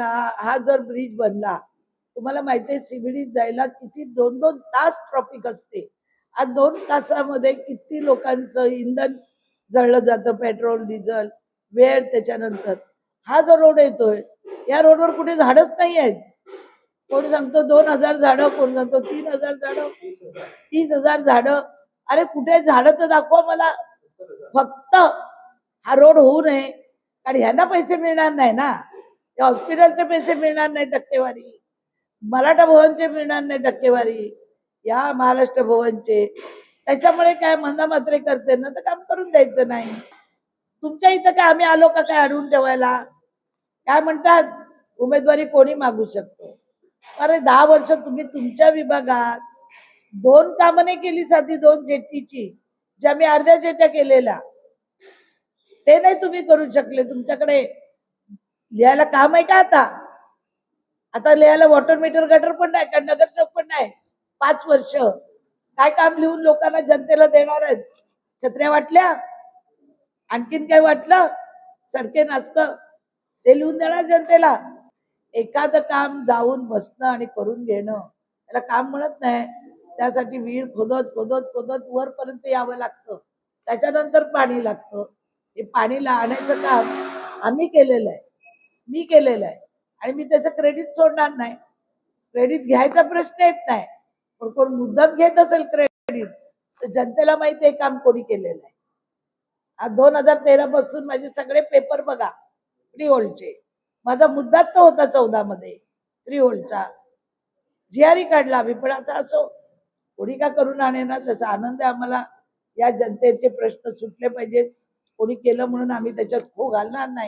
हा हा जर ब्रिज बनला. तुम्हाला माहिती आहे सीबीडी जायला किती दोन दोन तास ट्रॉफिक असते. आज दोन तासामध्ये किती लोकांचं इंधन जळलं जातं पेट्रोल डिझेल वेळ त्याच्यानंतर. हा जो रोड येतोय या रोडवर कुठे झाडच नाही आहेत. कोण सांगतो दोन हजार झाडं कोण सांगतो तीन हजार झाडं तीस हजार झाडं. अरे कुठे झाडं तर दाखवा मला. फक्त हा रोड होऊ नये. कारण ह्यांना पैसे मिळणार नाही ना. हॉस्पिटलचे पैसे मिळणार नाही टक्केवारी. मराठा भवनचे मिळणार नाही टक्केवारी. या महाराष्ट्र भवनचे. त्याच्यामुळे काय मंदा मात्रे करते ना तर काम करून द्यायचं नाही. तुमच्या इथं काय आम्ही आलो का काय अडवून ठेवायला? काय म्हणतात? उमेदवारी कोणी मागू शकतो? अरे दहा वर्ष तुम्ही तुमच्या विभागात दोन कामं नाही केली साधी दोन जेटीची ज्या मी अर्ध्या जेट्या केलेल्या. ते नाही तुम्ही करू शकले. तुमच्याकडे लिहायला काम आहे का आता? आता लिहायला वॉटर मीटर गटर पण नाही का नगरसेवक पण नाही? पाच वर्ष. काय काम लिहून लोकांना जनतेला देणार आहेत? छत्र्या वाटल्या? आणखीन काय वाटलं? सडके नाचत. ते लिहून देणार जनतेला. एखादं काम जाऊन बसणं आणि करून घेणं. त्याला काम म्हणत नाही. त्यासाठी विहीर खोदत खोदत खोदत वरपर्यंत यावं लागतं. त्याच्यानंतर पाणी लागतं. हे पाणीला आणायचं काम आम्ही केलेलं आहे. मी केलेलं आहे. आणि मी त्याचं क्रेडिट सोडणार नाही. क्रेडिट घ्यायचा प्रश्न येत नाही. पण कोण मुद्दाम घेत असेल क्रेडिट तर जनतेला माहिती आहे काम कोणी केलेलं आहे. आज दोन हजार तेरा पासून माझे सगळे पेपर बघा फ्री होल्डचे माझा मुद्दाच तर होता चौदा मध्ये फ्री होल्डचा जिआरी काढला आम्ही पण आता असो कोणी का करून आणे ना त्याचा आनंद आहे आम्हाला. या जनतेचे प्रश्न सुटले पाहिजेत. कोणी केलं म्हणून आम्ही त्याच्यात खो घालणार नाही.